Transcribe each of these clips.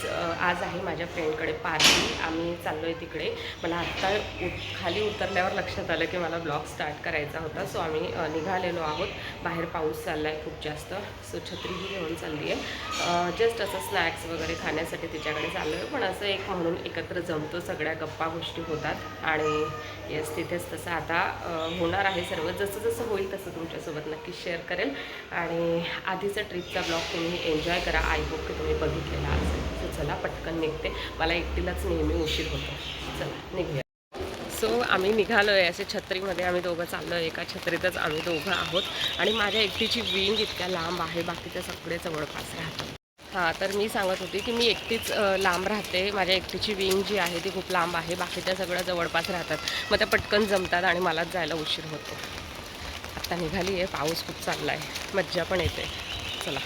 आज आज आहे माझ्या फ्रेंडकडे पार्टी. आम्ही चाललो आहे तिकडे. मला आत्ता उत खाली उतरल्यावर लक्षात आलं की मला ब्लॉग स्टार्ट करायचा होता. सो आम्ही निघालेलो आहोत. बाहेर पाऊस चालला आहे खूप जास्त. सो छत्रीही घेऊन चालली आहे जस्ट असं स्नॅक्स वगैरे खाण्यासाठी तिच्याकडे चाललो आहे पण असं एक म्हणून एकत्र जमतो. सगळ्या गप्पा गोष्टी होतात. आणि येस तिथेच तसं आता होणार आहे सर्व. जसं जसं होईल तसं तुमच्यासोबत नक्की शेअर करेल. आणि आधीचा ट्रिपचा ब्लॉग तुम्ही एन्जॉय करा. आय होप की तुम्ही बघितलेला असेल. चला पटकन निघते. मला एकटीलाच नेहमी उशीर होतो. चला निघूया. सो आम्ही निघालो आहे असे छत्रीमध्ये. आम्ही दोघं चाललो आहे एका छत्रीतच आम्ही दोघं आहोत. आणि माझ्या एकटीची विंग इतक्या लांब आहे बाकीच्या सगळे जवळपास राहतात. हां तर मी सांगत होती की मी एकटीच लांब राहते. माझ्या एकटीची विंग जी आहे ती खूप लांब आहे. बाकीच्या सगळ्या जवळपास राहतात. मग त्या पटकन जमतात आणि मलाच जायला उशीर होतो. आत्ता निघाली आहे पाऊस खूप चालला आहे मज्जा पण येते. चला.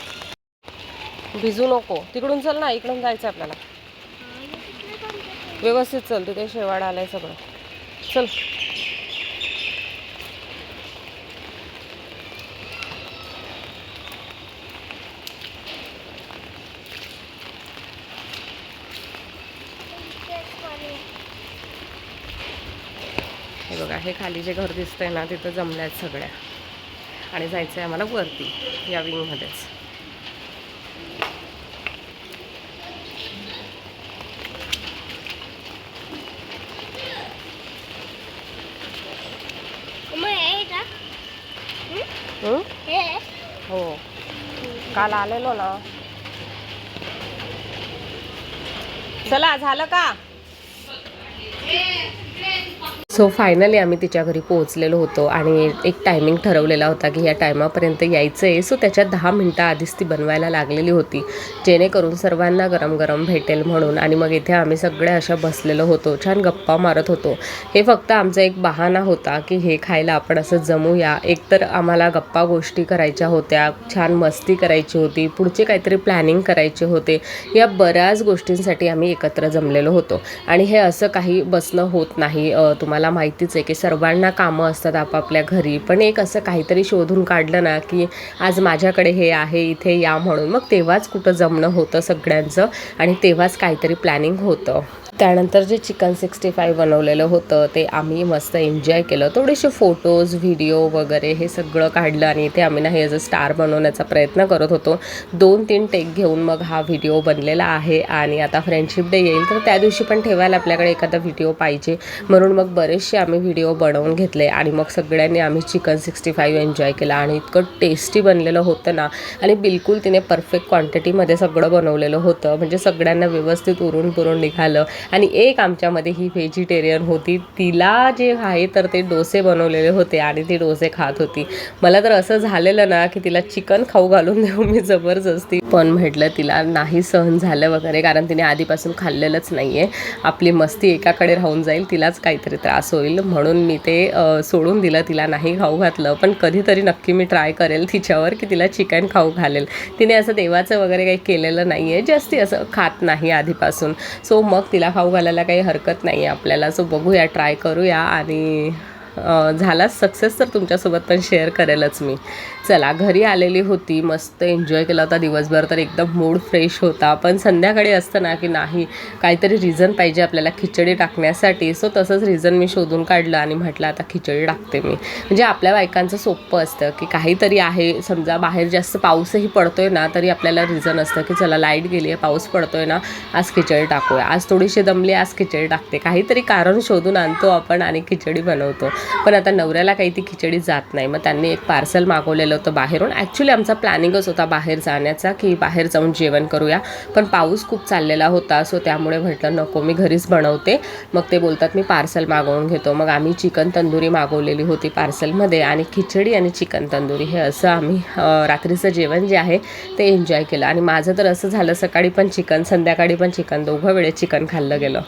भिजू नको. तिकडून चल ना इकडून जायचं आपल्याला. व्यवस्थित चल तिथे शेवाळ आलाय सगळं. चल. हे बघा हे खाली जे घर दिसतंय ना तिथं जमल्या आहेत सगळ्या. आणि जायचं आहे आम्हाला वरती या विंगमध्येच हं? काल आलेलो ना. चला झालं का? सो फायनली आम्ही तिच्या घरी पोहोचलेलो होतो आणि एक टायमिंग ठरवलेला होता की या टायमापर्यंत यायचं आहे सो त्याच्या दहा मिनटं आधीच ती बनवायला लागलेली होती. जेणेकरून सर्वांना गरम गरम भेटेल म्हणून आणि मग इथे आम्ही सगळ्या अशा बसलेलो होतो. छान गप्पा मारत होतो. हे फक्त आमचा एक बहाणा होता की हे खायला आपण असं जमूया. एकतर आम्हाला गप्पा गोष्टी करायच्या होत्या छान मस्ती करायची होती पुढचे काहीतरी प्लॅनिंग करायचे होते. या बऱ्याच गोष्टींसाठी आम्ही एकत्र जमलेलो होतो. आणि हे असं काही बसणं होत नाही तुम्हाला तुम्हाला माहितीच आहे की सर्वांना कामं असतात आपापल्या घरी. पण एक असं काहीतरी शोधून काढलं ना की आज माझ्याकडे हे आहे इथे या म्हणून. मग तेव्हाच कुठं जमणं होतं सगळ्यांचं आणि तेव्हाच काहीतरी प्लॅनिंग होतं. त्यानंतर जे चिकन सिक्स्टी फाय बनवलेलं होतं ते आम्ही मस्त एन्जॉय केलं. थोडेसे फोटोज व्हिडिओ वगैरे हे सगळं काढलं आणि इथे आम्ही ना हे ॲज अ स्टार बनवण्याचा प्रयत्न करत होतो. दोन तीन टेक घेऊन मग हा व्हिडिओ बनलेला आहे आणि आता फ्रेंडशिप डे येईल तर त्या दिवशी पण ठेवायला आपल्याकडे एखादा व्हिडिओ पाहिजे. म्हणून मग बरेचसे आम्ही व्हिडिओ बनवून घेतले आणि मग सगळ्यांनी आम्ही चिकन सिक्स्टी फाईव्ह एन्जॉय केला आणि इतकं टेस्टी बनलेलं होतं ना. आणि बिलकुल तिने परफेक्ट क्वांटिटीमध्ये सगळं बनवलेलं होतं. म्हणजे सगळ्यांना व्यवस्थित उरून पुरून निघालं. आणि एक आमच्यामध्ये ही व्हेजिटेरियन होती. तिला जे आहे तर ते डोसे बनवलेले होते आणि ती डोसे खात होती. मला तर असं झालेलं ना की तिला चिकन खाऊ घालून देऊ मी जबरदस्ती पण म्हटलं तिला नाही सहन झालं वगैरे कारण तिने आधीपासून खाल्लेलंच नाही आहे आपली मस्ती एकाकडे राहून जाईल तिलाच काहीतरी त्रास होईल. म्हणून मी ते सोडून दिलं तिला नाही खाऊ घातलं. पण कधीतरी नक्की मी ट्राय करेल तिच्यावर की तिला चिकन खाऊ घालेल. तिने असं देवाचं वगैरे काही केलेलं नाही आहे जास्ती असं खात नाही आधीपासून. सो मग तिला खाऊ घालायला काही हरकत नाही आहे आपल्याला. सो बघूया ट्राय करूया आणि झालाच झाला सक्सेस तर तुमच्यासोबत पण शेअर करेलच मी. चला घरी आलेली होती मस्त एन्जॉय केला होता दिवसभर तर एकदम मूड फ्रेश होता. पण संध्याकाळी असतं ना की नाही काहीतरी रिझन पाहिजे आपल्याला खिचडी टाकण्यासाठी. सो तसंच रिझन मी शोधून काढलं आणि म्हटलं आता खिचडी टाकते मी. म्हणजे आपल्या बायकांचं सोपं असतं की काहीतरी आहे. समजा बाहेर जास्त पाऊसही पडतोय ना तरी आपल्याला रिझन असतं की चला लाइट गेली आहे पाऊस पडतोय ना आज खिचडी टाकूया. आज थोडीशी दमली आज खिचडी टाकते. काहीतरी कारण शोधून आणतो आपण आणि खिचडी बनवतो. पण आता नवऱ्याला काही ती खिचडी जात नाही. मग त्यांनी एक पार्सल मागवलेलं होतं बाहेरून. ॲक्च्युली आमचा प्लॅनिंगच होता बाहेर जाण्याचा की बाहेर जाऊन जेवण करूया. पण पाऊस खूप चाललेला होता सो त्यामुळे म्हटलं नको मी घरीच बनवते. मग ते बोलतात मी पार्सल मागवून घेतो. मग आम्ही चिकन तंदुरी मागवलेली होती पार्सलमध्ये आणि खिचडी आणि चिकन तंदुरी हे असं आम्ही रात्रीचं जेवण जे आहे ते एन्जॉय केलं. आणि माझं तर असं झालं सकाळी पण चिकन संध्याकाळी पण चिकन दोघं वेळेस चिकन खाल्लं गेलं.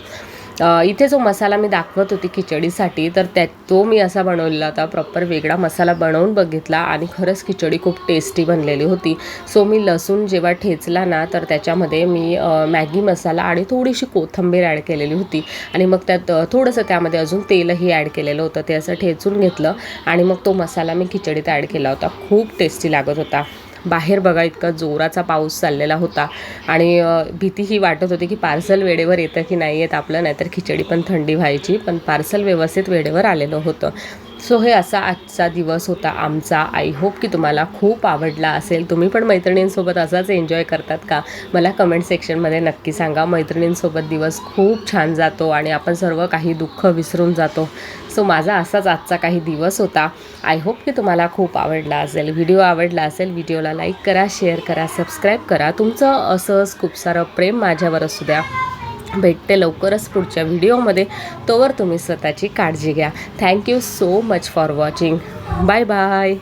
इथे जो मसाला मी दाखवत होती खिचडीसाठी तर त्या तो मी असा बनवलेला होता प्रॉपर वेगळा मसाला बनवून बघितला आणि खरंच खिचडी खूप टेस्टी बनलेली होती. सो मी लसूण जेव्हा ठेचला ना तर त्याच्यामध्ये मी मॅगी मसाला आणि थोडीशी कोथिंबीर ॲड केलेली होती. आणि मग त्यात थोडंसं त्यामध्ये अजून तेलही ॲड केलेलं होतं ते असं ठेचून घेतलं आणि मग तो मसाला मी खिचडीत ॲड केला होता. खूप टेस्टी लागत होता. बाहेर बघा इतका जोराचा पाऊस चाललेला होता. आणि भीती ही वाटत होती की पार्सल वेळेवर येतं की नाही येत आपलं नाहीतर खिचडी पण थंडी व्हायची. पण पार्सल व्यवस्थित वेळेवर आलेलं होतं. सो हे असा आजचा दिवस होता आमचा. आय होप की तुम्हाला खूप आवडला असेल. तुम्ही पण मैत्रिणींसोबत असाच एन्जॉय करतात का? मला कमेंट सेक्शनमध्ये नक्की सांगा. मैत्रिणींसोबत दिवस खूप छान जातो आणि आपण सर्व काही दुःख विसरून जातो. सो माझा असाच आजचा काही दिवस होता. आय होप की तुम्हाला खूप आवडला असेल. व्हिडिओ आवडला असेल व्हिडिओला लाईक करा शेअर करा सबस्क्राईब करा. तुमचं असंच खूप सारं प्रेम माझ्यावर असू द्या. भेटते लवकरच पुढच्या व्हिडिओमध्ये. तोवर तुम्ही स्वतःची काळजी घ्या. Thank you so much for watching bye bye